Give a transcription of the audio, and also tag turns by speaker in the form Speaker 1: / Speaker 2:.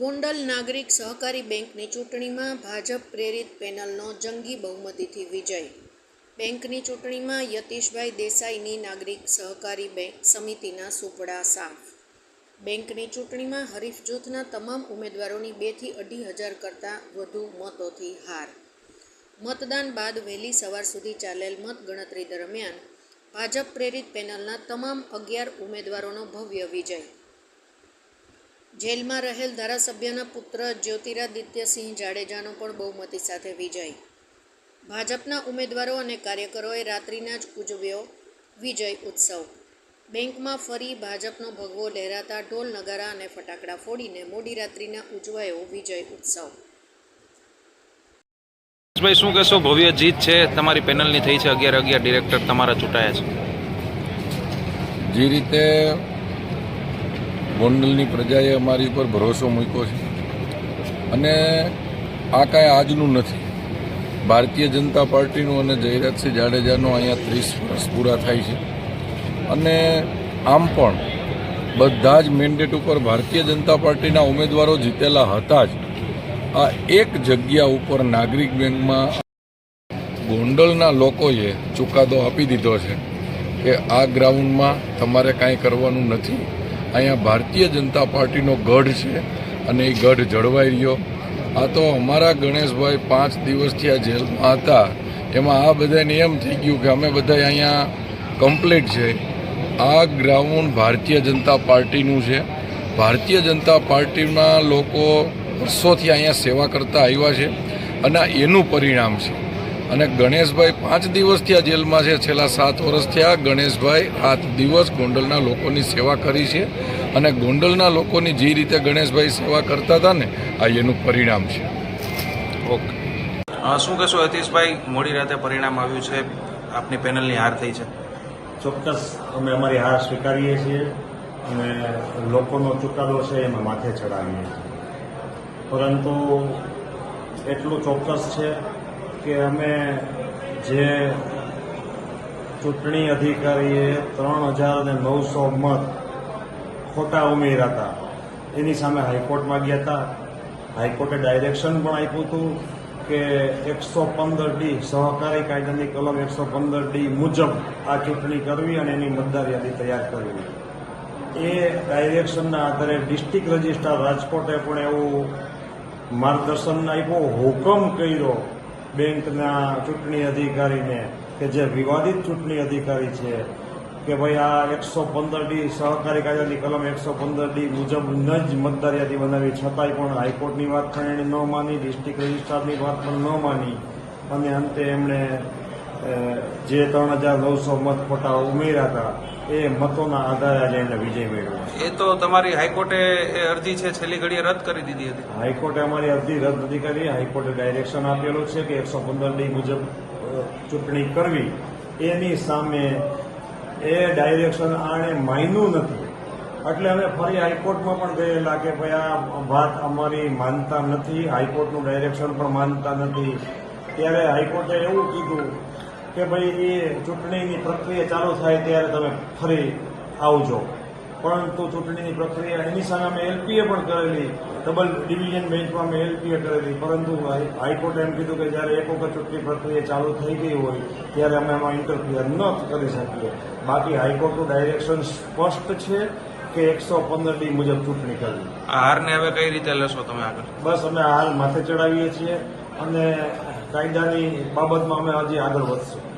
Speaker 1: ગોંડલ નાગરિક સહકારી બેંકની ચૂંટણીમાં ભાજપ પ્રેરિત પેનલનો જંગી બહુમતીથી વિજય. બેંકની ચૂંટણીમાં યતીશભાઈ દેસાઈની નાગરિક સહકારી બેંક સમિતિના સુપડા સાફ. બેંકની ચૂંટણીમાં હરીફ જૂથના તમામ ઉમેદવારોની બેથી અઢી હજાર કરતાં વધુ મતોથી હાર. મતદાન બાદ વહેલી સવાર સુધી ચાલેલ મતગણતરી દરમિયાન ભાજપ પ્રેરિત પેનલના તમામ અગિયાર ઉમેદવારોનો ભવ્ય વિજય. જેલમાં રહેલ ધારાસભ્યના પુત્ર જ્યોતિરાદિત્યસિંહ જાડેજાનો પણ બહુમતી સાથે વિજય. ભાજપના ઉમેદવારો અને કાર્યકરોએ રાત્રિના જ ઉજવ્યો વિજય ઉત્સવ. બેંકમાં ફરી ભાજપનો ભગવો લહેરાતા ઢોલ નગારા અને ફટાકડા ફોડીને મોડી રાત્રિના ઉજવાયો વિજય ઉત્સવ.
Speaker 2: ભાઈ શું કહેશો? ભવ્ય જીત છે. તમારી પેનલની થઈ છે અગિયાર અગિયાર ડિરેક્ટર તમારા ચૂંટાયા છે.
Speaker 3: જે રીતે ગોંડલની પ્રજાએ અમારી ઉપર ભરોસો મૂક્યો છે. અને આ કાંઈ આજનું નથી. ભારતીય જનતા પાર્ટીનું અને જયરાજસિંહ જાડેજાનો અહીંયા ત્રીસ વર્ષ પૂરા થાય છે. અને આમ પણ બધા જ મેન્ડેટ ઉપર ભારતીય જનતા પાર્ટીના ઉમેદવારો જીતેલા હતા જ. આ એક જગ્યા ઉપર નાગરિક બેંકમાં ગોંડલના લોકોએ ચુકાદો આપી દીધો છે કે આ ગ્રાઉન્ડમાં તમારે કાંઈ કરવાનું નથી. અહીંયા ભારતીય જનતા પાર્ટીનો ગઢ છે અને એ ગઢ જળવાઈ રહ્યો. આ તો અમારા ગણેશભાઈ પાંચ દિવસથી આ જેલમાં હતા. એમાં આ બધાને એમ થઈ ગયું કે અમે બધા અહીંયા કમ્પ્લીટ છે. આ ગ્રાઉન્ડ ભારતીય જનતા પાર્ટીનું છે. ભારતીય જનતા પાર્ટીમાં લોકો વર્ષોથી અહીંયા સેવા કરતા આવ્યા છે અને એનું પરિણામ છે. અને ગણેશભાઈ પાંચ દિવસથી આ જેલમાં છે. છેલ્લા સાત વર્ષ થયા ગણેશભાઈ રાત દિવસ ગોંડલના લોકોની સેવા કરી છે અને ગોંડલના લોકોની જે રીતે ગણેશભાઈ સેવા કરતા હતા ને આ એનું પરિણામ છે.
Speaker 2: ઓકે. શું કહેશો અતિશભાઈ મોડી રાતે પરિણામ આવ્યું છે. આપની પેનલની હાર થઈ છે.
Speaker 4: ચોક્કસ અમે અમારી હાર સ્વીકારીએ છીએ અને લોકોનો ચુકાદો છે એમાં માથે ચડાવીએ છીએ. પરંતુ એટલું ચોક્કસ છે કે અમે જે ચૂંટણી અધિકારીએ ત્રણ હજાર અને નવસો મત ખોટા ઉમેર્યા હતા. એની સામે હાઈકોર્ટમાં ગયા હતા. હાઈકોર્ટે ડાયરેક્શન પણ આપ્યું હતું કે એકસો પંદર ડી સહકારી કાયદાની કલમ એકસો પંદર ડી મુજબ આ ચૂંટણી કરવી અને એની મતદાર યાદી તૈયાર કરવી. એ ડાયરેક્શનના આધારે ડિસ્ટ્રિક્ટ રજિસ્ટ્રાર રાજકોટે પણ એવું માર્ગદર્શન આપ્યું, હુકમ કર્યો બેંકના ચૂંટણી અધિકારીને, કે જે વિવાદિત ચૂંટણી અધિકારી છે, કે ભાઈ આ એકસો પંદર ડી સહકારી કાયદાની કલમ એકસો પંદર ડી મુજબ ન જ મતદાર યાદી બનાવી, છતાંય પણ હાઈકોર્ટની વાત પણ એણે ન માની, ડિસ્ટ્રિક્ટ રજિસ્ટ્રારની વાત પણ ન માની. અને અંતે એમણે જે ત્રણ હજાર નવસો મત ખોટા ઉમેર્યા હતા એ મતોના આધારે આજે એમણે વિજય મેળવ્યો.
Speaker 2: એ તો તમારી હાઈકોર્ટે એ અરજી છે છેલ્લી ઘડીએ રદ કરી દીધી હતી.
Speaker 4: હાઈકોર્ટે અમારી અરજી રદ નથી કરી. હાઈકોર્ટે ડાયરેક્શન આપેલું છે કે એકસો પંદર ડી મુજબ ચૂંટણી કરવી. એની સામે એ ડાયરેક્શન આણે માન્યું નથી. એટલે અમે ફરી હાઈકોર્ટમાં પણ ગયેલા કે ભાઈ આ વાત અમારી માનતા નથી. હાઈકોર્ટનું ડાયરેક્શન પણ માનતા નથી. ત્યારે હાઈકોર્ટે એવું કીધું કે ભાઈ એ ચૂંટણીની પ્રક્રિયા ચાલુ થાય ત્યારે તમે ફરી આવજો. પરંતુ ચૂંટણીની પ્રક્રિયા એની સામે અમે એલપીએ પણ કરેલી ડબલ ડિવિઝન બેન્ચમાં અમે એલપીએ કરેલી. પરંતુ હાઈ- હાઈકોર્ટે એમ કીધું કે જ્યારે એક વખત ચૂંટણી પ્રક્રિયા ચાલુ થઈ ગઈ હોય ત્યારે અમે એમાં ઇન્ટરફિયર ન કરી શકીએ. બાકી હાઈકોર્ટનું ડાયરેક્શન સ્પષ્ટ છે કે એકસો પંદર ડી મુજબ ચૂંટણી કરવી.
Speaker 2: આ હારને હવે કઈ રીતે લેશો તમે આગળ?
Speaker 4: બસ અમે હાલ માથે ચડાવીએ છીએ અને કાયદાની બાબતમાં અમે હજી આગળ વધશું.